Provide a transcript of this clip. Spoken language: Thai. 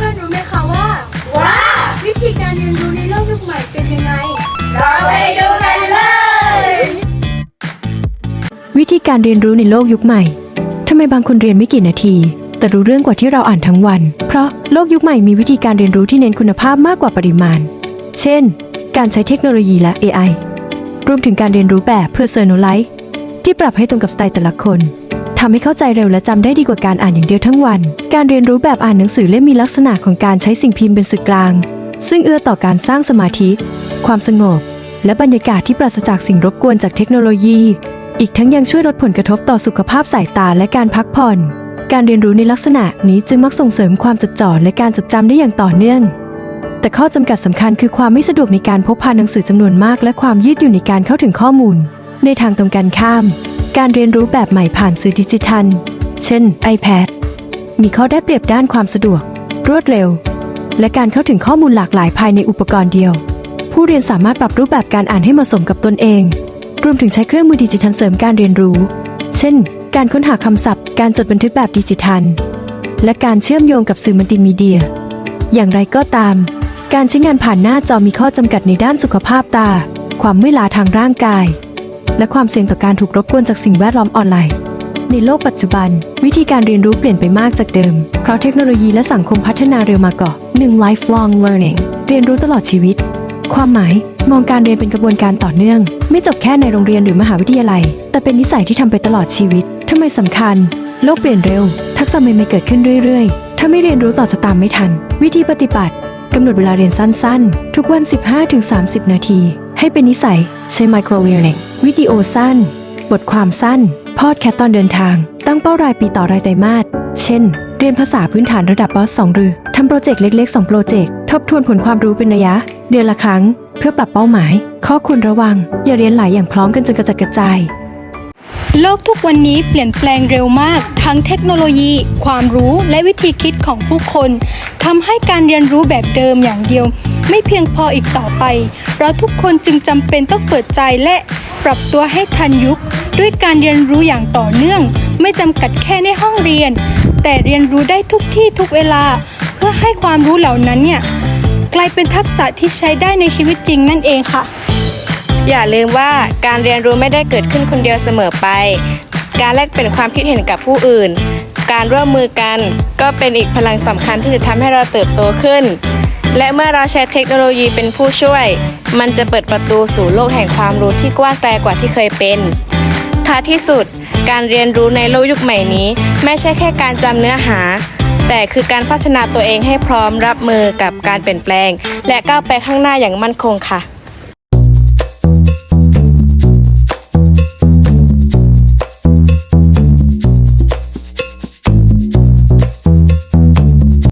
พื่อนๆรู้ไหมคะว่า ว้าวิธีการเรียนรู้ในโลกยุคใหม่เป็นยังไง เราไปดูกันเลย วิธีการเรียนรู้ในโลกยุคใหม่ทำไมบางคนเรียนไม่กี่นาที แต่รู้เรื่องกว่าที่เราอ่านทั้งวัน เพราะโลกยุคใหม่มีวิธีการเรียนรู้ที่เน้นคุณภาพมากกว่าปริมาณ เช่น การใช้เทคโนโลยีและ AI รวมถึงการเรียนรู้แบบ Personalize ที่ปรับให้ตรงกับสไตล์แต่ละคน ทำให้เข้าใจเร็วและจำได้ดีกว่าการอ่านอย่างเดียวทั้งวัน การเรียนรู้แบบอ่านหนังสือเล่มมีลักษณะของการใช้สิ่งพิมพ์เป็นสื่อกลาง ซึ่งเอื้อต่อการสร้างสมาธิ ความสงบ และบรรยากาศที่ปราศจากสิ่งรบกวนจากเทคโนโลยี อีกทั้งยังช่วยลดผลกระทบต่อสุขภาพสายตาและการพักผ่อน การเรียนรู้ในลักษณะนี้จึงมักส่งเสริมความจดจ่อและการจดจำได้อย่างต่อเนื่อง แต่ข้อจำกัดสำคัญคือความไม่สะดวกในการพกพาหนังสือจำนวนมาก และความยืดหยุ่นในการเข้าถึงข้อมูล ในทางตรงกันข้าม การเรียนรู้แบบใหม่ผ่านสื่อดิจิทัล เช่น iPad มีข้อได้เปรียบด้านความสะดวก รวดเร็ว และการเข้าถึงข้อมูลหลากหลายภายในอุปกรณ์เดียว ผู้เรียนสามารถปรับรูปแบบการอ่านให้เหมาะสมกับตนเอง รวมถึงใช้เครื่องมือดิจิทัลเสริมการเรียนรู้ เช่น การค้นหาคำศัพท์ การจดบันทึกแบบดิจิทัล และการเชื่อมโยงกับสื่อมัลติมีเดีย อย่างไรก็ตาม การใช้งานผ่านหน้าจอมีข้อจำกัดในด้านสุขภาพตา ความเมื่อยล้าทางร่างกาย และความเสี่ยงต่อการถูกรบกวนจากสิ่งแวดล้อมออนไลน์ ในโลกปัจจุบัน วิธีการเรียนรู้เปลี่ยนไปมากจากเดิม เพราะเทคโนโลยีและสังคมพัฒนาเร็วมาก่อน1 lifelong learning เรียนรู้ตลอดชีวิต ความหมาย มองการเรียนเป็นกระบวนการต่อเนื่อง ไม่จบแค่ในโรงเรียนหรือมหาวิทยาลัย แต่เป็นนิสัยที่ทำไปตลอดชีวิตทำไมสำคัญ โลกเปลี่ยนเร็ว ทักษะใหม่ๆเกิดขึ้นเรื่อยๆ ถ้าไม่เรียนรู้ต่อจะตามไม่ทัน วิธีปฏิบัติกำหนดเวลาเรียนสั้นๆ ทุกวัน 15-30 นาที ให้เป็นนิสัยใช้ micro learning วิดีโอสั้น บทความสั้น พอดแคสต์ตอนเดินทาง ตั้งเป้ารายปีต่อรายไตรมาส เช่น เรียนภาษาพื้นฐานระดับบอส 2 หรือ ทำโปรเจกต์เล็ก ๆ 2 โปรเจกต์ ทบทวนผลความรู้เป็นระยะ เดือนละครั้ง เพื่อปรับเป้าหมาย ข้อควรระวัง อย่าเรียนหลายอย่างพร้อมกันจนกระจัดกระจายโลกทุกวันนี้เปลี่ยนแปลงเร็วมาก ทั้งเทคโนโลยี ความรู้และวิธีคิดของผู้คนทำให้การเรียนรู้แบบเดิมอย่างเดียว ไม่เพียงพออีกต่อไป เราทุกคนจึงจำเป็นต้องเปิดใจและ ปรับตัวให้ทันยุค ด้วยการเรียนรู้อย่างต่อเนื่อง ไม่จำกัดแค่ในห้องเรียน แต่เรียนรู้ได้ทุกที่ทุกเวลา เพื่อให้ความรู้เหล่านั้นเนี่ยกลายเป็นทักษะที่ใช้ได้ในชีวิตจริงนั่นเองค่ะ อย่าลืมว่าการเรียนรู้ไม่ได้เกิดขึ้นคนเดียวเสมอไป การแลกเปลี่ยนความคิดเห็นกับผู้อื่น การร่วมมือกัน ก็เป็นอีกพลังสำคัญที่จะทำให้เราเติบโตขึ้น และเมื่อเราใช้เทคโนโลยีเป็นผู้ช่วย มันจะเปิดประตูสู่โลกแห่งความรู้ที่กว้างไกลกว่าที่เคยเป็น ท้ายที่สุด การเรียนรู้ในโลกยุคใหม่นี้ ไม่ใช่แค่การจำเนื้อหา แต่คือการพัฒนาตัวเองให้พร้อมรับมือกับการเปลี่ยนแปลง และก้าวไปข้างหน้าอย่างมั่นคงค่ะ